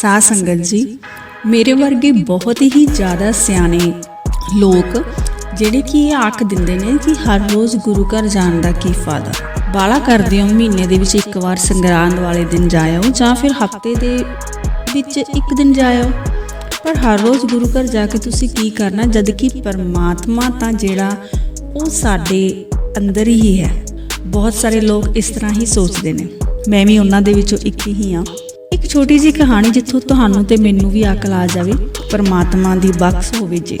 ਸਾਧ ਸੰਗਤ ਜੀ, ਮੇਰੇ ਵਰਗੇ ਬਹੁਤ ਹੀ ਜ਼ਿਆਦਾ ਸਿਆਣੇ ਲੋਕ ਜਿਹੜੇ ਕਿ ਇਹ ਆਖ ਦਿੰਦੇ ਨੇ ਕਿ ਹਰ ਰੋਜ਼ ਗੁਰੂ ਘਰ ਜਾਣ ਦਾ ਕੀ ਫਾਇਦਾ? ਬਾਲਾ ਕਰਦੇ ਹੋ ਮਹੀਨੇ ਦੇ ਵਿੱਚ ਇੱਕ ਵਾਰ ਸੰਗਰਾਂਦ ਵਾਲੇ ਦਿਨ ਜਾਇਓ ਜਾਂ ਫਿਰ ਹਫ਼ਤੇ ਦੇ ਵਿੱਚ ਇੱਕ ਦਿਨ ਜਾਇਓ। ਪਰ ਹਰ ਰੋਜ਼ ਗੁਰੂ ਘਰ ਜਾ ਕੇ ਤੁਸੀਂ ਕੀ ਕਰਨਾ, ਜਦ ਕਿ ਪਰਮਾਤਮਾ ਤਾਂ ਜਿਹੜਾ ਉਹ ਸਾਡੇ ਅੰਦਰ ਹੀ ਹੈ। ਬਹੁਤ ਸਾਰੇ ਲੋਕ ਇਸ ਤਰ੍ਹਾਂ ਹੀ ਸੋਚਦੇ ਨੇ। ਮੈਂ ਵੀ ਉਹਨਾਂ ਦੇ ਵਿੱਚੋਂ ਇੱਕ ਹੀ ਹਾਂ। ਛੋਟੀ ਜਿਹੀ ਕਹਾਣੀ ਜਿੱਥੋਂ ਤੁਹਾਨੂੰ ਤੇ ਮੈਨੂੰ ਵੀ ਅਕਲ ਆ ਜਾਵੇ, ਪਰਮਾਤਮਾ ਦੀ ਬਖਸ਼ ਹੋਵੇ ਜੀ।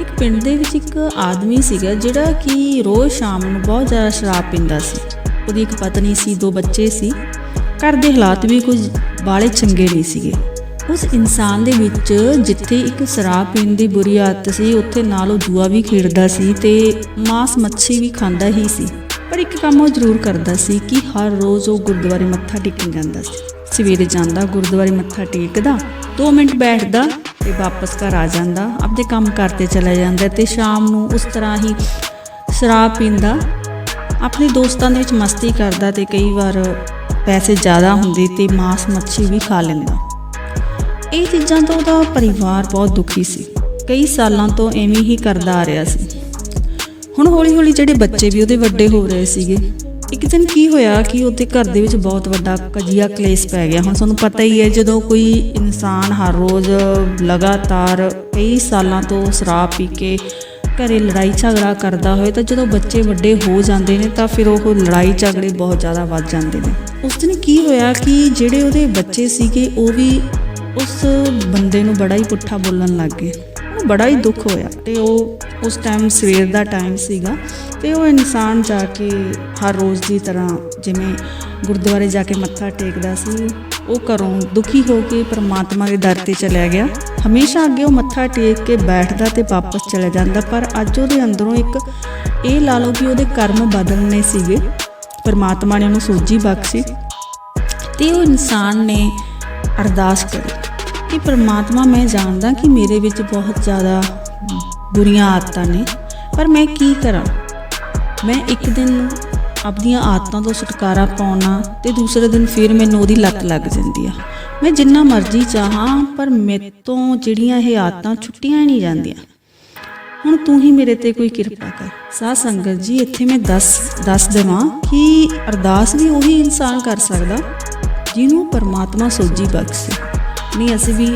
ਇੱਕ ਪਿੰਡ ਦੇ ਵਿੱਚ ਇੱਕ ਆਦਮੀ ਸੀਗਾ ਜਿਹੜਾ ਕਿ ਰੋਜ਼ ਸ਼ਾਮ ਨੂੰ ਬਹੁਤ ਜ਼ਿਆਦਾ ਸ਼ਰਾਬ ਪੀਂਦਾ ਸੀ। ਉਹਦੀ ਇੱਕ ਪਤਨੀ ਸੀ, ਦੋ ਬੱਚੇ ਸੀ। ਘਰ ਦੇ ਹਾਲਾਤ ਵੀ ਕੁਝ ਬਾਲੇ ਚੰਗੇ ਨਹੀਂ ਸੀਗੇ। ਉਸ ਇਨਸਾਨ ਦੇ ਵਿੱਚ ਜਿੱਥੇ ਇੱਕ ਸ਼ਰਾਬ ਪੀਣ ਦੀ ਬੁਰੀ ਆਦਤ ਸੀ, ਉੱਥੇ ਨਾਲ ਉਹ ਜੂਆ ਵੀ ਖੇਡਦਾ ਸੀ ਤੇ ਮਾਸ ਮੱਛੀ ਵੀ ਖਾਂਦਾ ਹੀ ਸੀ। ਪਰ ਇੱਕ ਕੰਮ ਉਹ ਜ਼ਰੂਰ ਕਰਦਾ ਸੀ ਕਿ ਹਰ ਰੋਜ਼ ਉਹ ਗੁਰਦੁਆਰੇ ਮੱਥਾ ਟੇਕਣ ਜਾਂਦਾ ਸੀ। ਸਵੇਰੇ ਜਾਂਦਾ, ਗੁਰਦੁਆਰੇ ਮੱਥਾ ਟੇਕਦਾ 2 ਮਿੰਟ ਬੈਠਦਾ ਤੇ ਵਾਪਸ ਘਰ ਆ ਜਾਂਦਾ, ਆਪਦੇ ਕੰਮ ਕਰਤੇ ਚਲਾ ਜਾਂਦਾ ਤੇ ਸ਼ਾਮ ਨੂੰ ਉਸ ਤਰ੍ਹਾਂ ਹੀ ਸ਼ਰਾਬ ਪੀਂਦਾ, ਆਪਣੇ ਦੋਸਤਾਂ ਦੇ ਵਿੱਚ ਮਸਤੀ ਕਰਦਾ ਤੇ ਕਈ ਵਾਰ ਪੈਸੇ ਜ਼ਿਆਦਾ ਹੁੰਦੇ ਤੇ ਮਾਸ ਮੱਛੀ ਵੀ ਖਾ ਲੈਂਦਾ। ਇਹ ਚੀਜ਼ਾਂ ਤੋਂ ਉਹਦਾ ਪਰਿਵਾਰ ਬਹੁਤ ਦੁਖੀ ਸੀ। ਕਈ ਸਾਲਾਂ ਤੋਂ ਐਵੇਂ ਹੀ ਕਰਦਾ ਆ ਰਿਹਾ ਸੀ। ਹੁਣ ਹੌਲੀ-ਹੌਲੀ ਜਿਹੜੇ ਬੱਚੇ ਵੀ ਉਹਦੇ ਵੱਡੇ ਹੋ ਰਹੇ ਸੀਗੇ ਇੱਕ ਦਿਨ ਕੀ ਹੋਇਆ ਕਿ ਉਹਦੇ ਘਰ ਦੇ ਵਿੱਚ ਬਹੁਤ ਵੱਡਾ ਕਜੀਆ ਕਲੇਸ਼ ਪੈ ਗਿਆ। ਹੁਣ ਤੁਹਾਨੂੰ ਪਤਾ ਹੀ ਹੈ, ਜਦੋਂ ਕੋਈ ਇਨਸਾਨ ਹਰ ਰੋਜ਼ ਲਗਾਤਾਰ ਕਈ ਸਾਲਾਂ ਤੋਂ ਸ਼ਰਾਬ ਪੀ ਕੇ ਘਰੇ ਲੜਾਈ ਝਗੜਾ ਕਰਦਾ ਹੋਏ, ਤਾਂ ਜਦੋਂ ਬੱਚੇ ਵੱਡੇ ਹੋ ਜਾਂਦੇ ਨੇ, ਤਾਂ ਫਿਰ ਉਹ ਲੜਾਈ ਝਗੜੇ ਬਹੁਤ ਜ਼ਿਆਦਾ ਵੱਧ ਜਾਂਦੇ ਨੇ। ਉਸ ਦਿਨ ਕੀ ਹੋਇਆ ਕਿ ਜਿਹੜੇ ਉਹਦੇ ਬੱਚੇ ਸੀਗੇ, ਉਹ ਵੀ ਉਸ ਬੰਦੇ ਨੂੰ ਬੜਾ ਹੀ ਪੁੱਠਾ ਬੋਲਣ ਲੱਗ ਗਏ। ਉਹਨੂੰ ਬੜਾ ਹੀ ਦੁੱਖ ਹੋਇਆ। ਤੇ ਉਹ ਉਸ ਟਾਈਮ ਸਵੇਰ ਦਾ ਟਾਈਮ ਸੀਗਾ। ਤੇ ਉਹ ਇਨਸਾਨ ਜਾ ਕੇ ਹਰ ਰੋਜ਼ ਦੀ ਤਰ੍ਹਾਂ ਜਿਵੇਂ ਗੁਰਦੁਆਰੇ ਜਾ ਕੇ ਮੱਥਾ ਟੇਕਦਾ ਸੀ, ਉਹ ਘਰੋਂ ਦੁਖੀ ਹੋ ਕੇ ਪ੍ਰਮਾਤਮਾ ਦੇ ਦਰ ਤੇ ਚਲਿਆ ਗਿਆ। ਹਮੇਸ਼ਾ ਅੱਗੇ ਉਹ ਮੱਥਾ ਟੇਕ ਕੇ ਬੈਠਦਾ ਤੇ ਵਾਪਸ ਚਲਾ ਜਾਂਦਾ, ਪਰ ਅੱਜ ਉਹਦੇ ਅੰਦਰੋਂ ਇੱਕ ਇਹ ਲਾ ਲਓ ਕਿ ਉਹਦੇ ਕਰਮ ਬਦਲਨੇ ਸੀਗੇ। ਪ੍ਰਮਾਤਮਾ ਨੇ ਉਹਨੂੰ ਸੋਝੀ ਬਖਸ਼ੀ ਤੇ ਉਹ ਇਨਸਾਨ ਨੇ ਅਰਦਾਸ ਕਰੀ। ਕਿ ਪ੍ਰਮਾਤਮਾ ਮੈਂ ਜਾਣਦਾ ਕਿ ਮੇਰੇ ਵਿੱਚ ਬਹੁਤ ਜ਼ਿਆਦਾ ਬੁਰੀਆਂ ਆਦਤਾਂ ਨੇ, ਪਰ ਮੈਂ ਕੀ ਕਰਾਂ? ਮੈਂ ਇੱਕ ਦਿਨ ਆਪਣੀਆਂ ਆਦਤਾਂ ਤੋਂ ਛੁਟਕਾਰਾ ਪਾਉਣਾ ਤੇ ਦੂਸਰੇ ਦਿਨ ਫਿਰ ਮੈਨੂੰ ਉਹਦੀ ਲੱਤ ਲੱਗ ਜਾਂਦੀ ਆ। ਮੈਂ ਜਿੰਨਾ ਮਰਜ਼ੀ ਚਾਹਾਂ, ਪਰ ਮੇਰੇ ਤੋਂ ਜਿਹੜੀਆਂ ਇਹ ਆਦਤਾਂ ਛੁੱਟੀਆਂ ਨਹੀਂ ਜਾਂਦੀਆਂ। ਹੁਣ ਤੂੰ ਹੀ ਮੇਰੇ ਤੇ ਕੋਈ ਕਿਰਪਾ ਕਰ। ਸਾਧ ਸੰਗਤ ਜੀ, ਇੱਥੇ ਮੈਂ ਦੱਸ ਦੱਸ ਦੇਵਾਂ ਕਿ ਅਰਦਾਸ ਵੀ ਉਹੀ ਇਨਸਾਨ ਕਰ ਸਕਦਾ, ਜਿਹਨੂੰ ਪਰਮਾਤਮਾ ਸੋਝੀ ਬਖਸ਼ੇ। ਨਹੀਂ, ਅਸੀਂ ਵੀ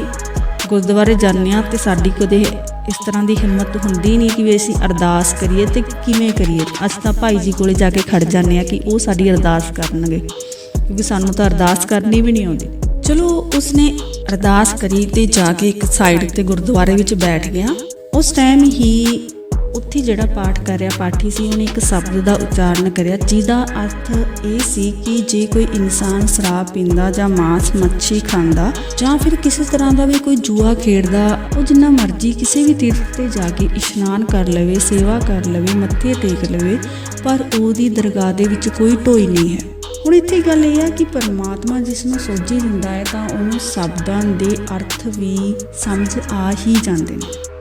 ਗੁਰਦੁਆਰੇ ਜਾਂਦੇ ਹਾਂ ਤੇ ਸਾਡੀ ਕਦੇ ਇਸ ਤਰ੍ਹਾਂ ਦੀ ਹਿੰਮਤ ਹੁੰਦੀ ਨਹੀਂ ਕਿ ਵੀ ਅਸੀਂ ਅਰਦਾਸ ਕਰੀਏ ਤੇ ਕਿਵੇਂ ਕਰੀਏ। ਅਸੀਂ ਤਾਂ ਭਾਈ ਜੀ ਕੋਲੇ ਜਾ ਕੇ ਖੜ ਜਾਂਦੇ ਆ ਕਿ ਉਹ ਸਾਡੀ ਅਰਦਾਸ ਕਰਨਗੇ, ਕਿਉਂਕਿ ਸਾਨੂੰ ਤਾਂ ਅਰਦਾਸ ਕਰਨੀ ਵੀ ਨਹੀਂ ਆਉਂਦੀ। ਚਲੋ, ਉਸਨੇ ਅਰਦਾਸ ਕਰੀ ਤੇ ਜਾ ਕੇ ਇੱਕ ਸਾਈਡ ਤੇ ਗੁਰਦੁਆਰੇ ਵਿੱਚ ਬੈਠ ਗਿਆ। ਉਸ ਟਾਈਮ ਹੀ ਉੱਥੇ ਜਿਹੜਾ ਪਾਠ ਕਰ ਰਿਹਾ ਪਾਠੀ ਸੀ, ਉਹਨੇ ਇੱਕ ਸ਼ਬਦ ਦਾ ਉਚਾਰਨ ਕਰਿਆ, ਜਿਹਦਾ ਅਰਥ ਇਹ ਸੀ ਕਿ ਜੇ ਕੋਈ ਇਨਸਾਨ ਸ਼ਰਾਬ ਪੀਂਦਾ ਜਾਂ ਮਾਸ, ਮੱਛੀ ਖਾਂਦਾ ਜਾਂ ਫਿਰ ਕਿਸੇ ਤਰ੍ਹਾਂ ਦਾ ਵੀ ਕੋਈ ਜੂਆ ਖੇਡਦਾ, ਉਹ ਜਿੰਨਾ ਮਰਜ਼ੀ ਕਿਸੇ ਵੀ ਤੀਰਥ ਤੇ ਜਾ ਕੇ ਇਸ਼ਨਾਨ ਕਰ ਲਵੇ, ਸੇਵਾ ਕਰ ਲਵੇ, ਮੱਥੇ ਟੇਕ ਲਵੇ, ਪਰ ਉਹਦੀ ਦਰਗਾਹ ਦੇ ਵਿੱਚ ਕੋਈ ਢੋਈ ਨਹੀਂ ਹੈ। ਹੁਣ ਇੱਥੇ ਗੱਲ ਇਹ ਹੈ ਕਿ ਪਰਮਾਤਮਾ ਜਿਸ ਨੂੰ ਸੋਝੀ ਦਿੰਦਾ ਹੈ, ਤਾਂ ਉਹਨੂੰ ਸ਼ਬਦਾਂ ਦੇ ਅਰਥ ਵੀ ਸਮਝ ਆ ਹੀ ਜਾਂਦੇ ਨੇ।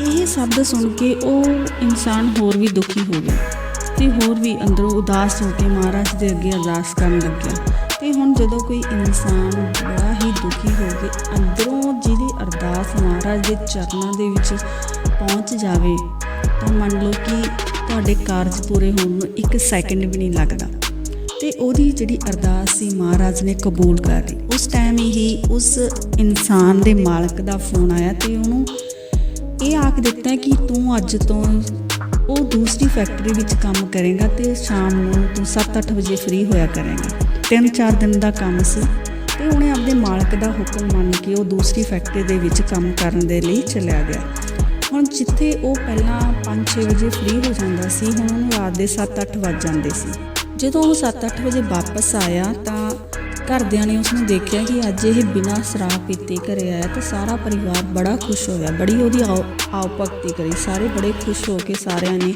ਇਹ ਸ਼ਬਦ ਸੁਣ ਕੇ ਉਹ ਇਨਸਾਨ ਹੋਰ ਵੀ ਦੁਖੀ ਹੋ ਗਿਆ ਤੇ ਹੋਰ ਵੀ ਅੰਦਰੋਂ ਉਦਾਸ ਹੋ ਕੇ ਮਹਾਰਾਜ ਦੇ ਅੱਗੇ ਅਰਦਾਸ ਕਰਨ ਲੱਗਿਆ। ਤੇ ਹੁਣ ਜਦੋਂ ਕੋਈ ਇਨਸਾਨ ਬੜਾ ਹੀ ਦੁਖੀ ਹੋ ਕੇ ਅੰਦਰੋਂ ਜਿਹਦੀ ਅਰਦਾਸ ਮਹਾਰਾਜ ਦੇ ਚਰਨਾਂ ਦੇ ਵਿੱਚ ਪਹੁੰਚ ਜਾਵੇ, ਤਾਂ ਮੰਨ ਲਓ ਕਿ ਤੁਹਾਡੇ ਕਾਰਜ ਪੂਰੇ ਹੋਣ ਨੂੰ ਇੱਕ ਸੈਕਿੰਡ ਵੀ ਨਹੀਂ ਲੱਗਦਾ। ਤੇ ਉਹਦੀ ਜਿਹੜੀ ਅਰਦਾਸ ਸੀ ਮਹਾਰਾਜ ਨੇ ਕਬੂਲ ਕਰ ਲਈ। ਉਸ ਟਾਈਮ ਹੀ ਉਸ ਇਨਸਾਨ ਦੇ ਮਾਲਕ ਦਾ ਫੋਨ ਆਇਆ ਤੇ ਉਹਨੂੰ ਇਹ ਆਖ ਦਿੱਤਾ ਕਿ ਤੂੰ ਅੱਜ ਤੋਂ ਉਹ ਦੂਸਰੀ ਫੈਕਟਰੀ ਵਿੱਚ ਕੰਮ ਕਰੇਗਾ ਤੇ ਸ਼ਾਮ ਨੂੰ ਤੂੰ 7-8 ਵਜੇ ਫ੍ਰੀ ਹੋਇਆ ਕਰੇਗਾ। ਤਿੰਨ ਚਾਰ ਦਿਨ ਦਾ ਕੰਮ ਸੀ ਤੇ ਉਹਨੇ ਆਪਣੇ ਮਾਲਕ ਦਾ ਹੁਕਮ ਮੰਨ ਕੇ ਉਹ ਦੂਸਰੀ ਫੈਕਟਰੀ ਦੇ ਵਿੱਚ ਕੰਮ ਕਰਨ ਦੇ ਲਈ ਚਲਿਆ ਗਿਆ। ਹੁਣ ਜਿੱਥੇ ਉਹ ਪਹਿਲਾਂ 5-6 ਵਜੇ ਫ੍ਰੀ ਹੋ ਜਾਂਦਾ ਸੀ, ਹੁਣ ਉਹਨੂੰ ਰਾਤ ਦੇ 7-8 ਵੱਜ ਜਾਂਦੇ ਸੀ। ਜਦੋਂ ਉਹ 7-8 ਵਜੇ ਵਾਪਸ ਆਇਆ ਤਾਂ ਘਰਦਿਆਂ ਨੇ ਉਸ ਨੂੰ ਦੇਖਿਆ ਕਿ ਅੱਜ ਇਹ ਬਿਨਾਂ ਸ਼ਰਾਬ ਪੀਤੇ ਘਰੇ ਆਇਆ ਤੇ ਸਾਰਾ ਪਰਿਵਾਰ ਬੜਾ ਖੁਸ਼ ਹੋਇਆ। ਬੜੀ ਉਹਦੀ ਆਓ ਆਓ ਭਗਤੀ ਕਰੀ। ਸਾਰੇ ਬੜੇ ਖੁਸ਼ ਹੋ ਕੇ ਸਾਰਿਆਂ ਨੇ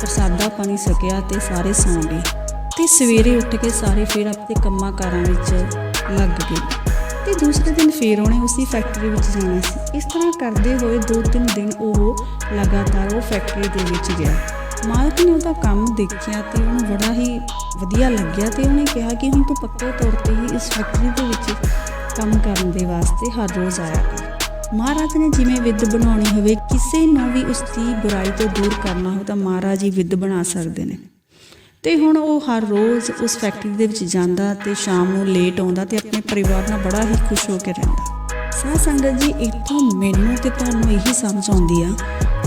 ਪ੍ਰਸਾਦਾ ਪਾਣੀ ਸਕਿਆ ਤੇ ਸਾਰੇ ਸੌਂ ਗਏ। ਤੇ ਸਵੇਰੇ ਉੱਠ ਕੇ ਸਾਰੇ ਫਿਰ ਆਪਣੇ ਕੰਮਾਂ ਕਾਰਾਂ ਵਿੱਚ ਲੱਗ ਗਏ। ਤੇ ਦੂਸਰੇ ਦਿਨ ਫੇਰ ਉਹਨੇ ਉਸੇ ਫੈਕਟਰੀ ਵਿੱਚ ਜਾਣਾ ਸੀ। ਇਸ ਤਰ੍ਹਾਂ ਕਰਦੇ ਹੋਏ ਦੋ ਤਿੰਨ ਦਿਨ ਉਹ ਲਗਾਤਾਰ ਉਹ ਫੈਕਟਰੀ ਦੇ ਵਿੱਚ ਗਿਆ। ਮਾਲਕ ਨੇ ਉਹਦਾ ਕੰਮ ਦੇਖਿਆ ਤੇ ਉਹਨੂੰ ਬੜਾ ਹੀ ਵਧੀਆ ਲੱਗਿਆ ਤੇ ਉਹਨੇ ਕਿਹਾ ਕਿ ਹੁਣ ਤੂੰ ਪੱਕੇ ਤੌਰ ਤੇ ਹੀ ਇਸ ਫੈਕਟਰੀ ਦੇ ਵਿੱਚ ਕੰਮ ਕਰਨ ਦੇ ਵਾਸਤੇ ਹਰ ਰੋਜ਼ ਆਇਆ ਕਰ। ਮਹਾਰਾਜ ਨੇ ਜਿਵੇਂ ਵਿੱਦ ਬਣਾਉਣੀ ਹੋਵੇ, ਕਿਸੇ ਨੂੰ ਵੀ ਉਸ ਦੀ ਬੁਰਾਈ ਤੋਂ ਦੂਰ ਕਰਨਾ ਹੋ ਤਾਂ ਮਹਾਰਾਜ ਹੀ ਵਿੱਦ ਬਣਾ ਸਕਦੇ ਨੇ। ਤੇ ਹੁਣ ਉਹ ਹਰ ਰੋਜ਼ ਉਸ ਫੈਕਟਰੀ ਦੇ ਵਿੱਚ ਜਾਂਦਾ ਤੇ ਸ਼ਾਮ ਨੂੰ ਲੇਟ ਆਉਂਦਾ ਤੇ ਆਪਣੇ ਪਰਿਵਾਰ ਨਾਲ ਬੜਾ ਹੀ ਖੁਸ਼ ਹੋ ਕੇ ਰਹਿੰਦਾ। ਸਾਧ ਸੰਗਤ ਜੀ, ਇੱਥੋਂ ਮੈਨੂੰ ਤੇ ਤੁਹਾਨੂੰ ਇਹੀ ਸਮਝ ਆਉਂਦੀ ਆ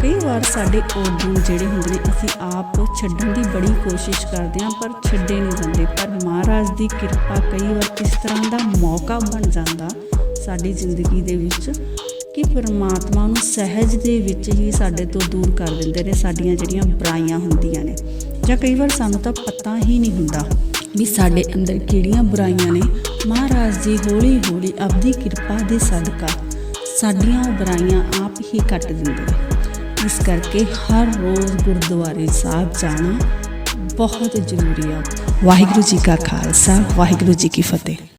ਕਈ ਵਾਰ ਸਾਡੇ ਔਗੁਣ ਜਿਹੜੇ ਹੁੰਦੇ ਨੇ, ਅਸੀਂ ਆਪ ਛੱਡਣ ਦੀ ਬੜੀ ਕੋਸ਼ਿਸ਼ ਕਰਦੇ ਹਾਂ, ਪਰ ਛੱਡੇ ਨਹੀਂ ਜਾਂਦੇ। ਪਰ ਮਹਾਰਾਜ ਦੀ ਕਿਰਪਾ ਕਈ ਵਾਰ ਇਸ ਤਰ੍ਹਾਂ ਦਾ ਮੌਕਾ ਬਣ ਜਾਂਦਾ ਸਾਡੀ ਜ਼ਿੰਦਗੀ ਦੇ ਵਿੱਚ ਕਿ ਪਰਮਾਤਮਾ ਨੂੰ ਸਹਿਜ ਦੇ ਵਿੱਚ ਹੀ ਸਾਡੇ ਤੋਂ ਦੂਰ ਕਰ ਦਿੰਦੇ ਨੇ, ਸਾਡੀਆਂ ਜਿਹੜੀਆਂ ਬੁਰਾਈਆਂ ਹੁੰਦੀਆਂ ਨੇ। ਜਾਂ ਕਈ ਵਾਰ ਸਾਨੂੰ ਤਾਂ ਪਤਾ ਹੀ ਨਹੀਂ ਹੁੰਦਾ ਵੀ ਸਾਡੇ ਅੰਦਰ ਕਿਹੜੀਆਂ ਬੁਰਾਈਆਂ ਨੇ। ਮਹਾਰਾਜ ਜੀ ਹੌਲੀ ਹੌਲੀ ਆਪਦੀ ਕਿਰਪਾ ਦੇ ਸਦਕਾ ਸਾਡੀਆਂ ਬੁਰਾਈਆਂ ਆਪ ਹੀ ਕੱਟ ਦਿੰਦੇ ਨੇ। ਇਸ ਕਰਕੇ ਹਰ ਰੋਜ਼ ਗੁਰਦੁਆਰੇ ਸਾਹਿਬ ਜਾਣਾ ਬਹੁਤ ਜ਼ਰੂਰੀ ਆ। ਵਾਹਿਗੁਰੂ ਜੀ ਕਾ ਖਾਲਸਾ, ਵਾਹਿਗੁਰੂ ਜੀ ਕੀ ਫਤਿਹ।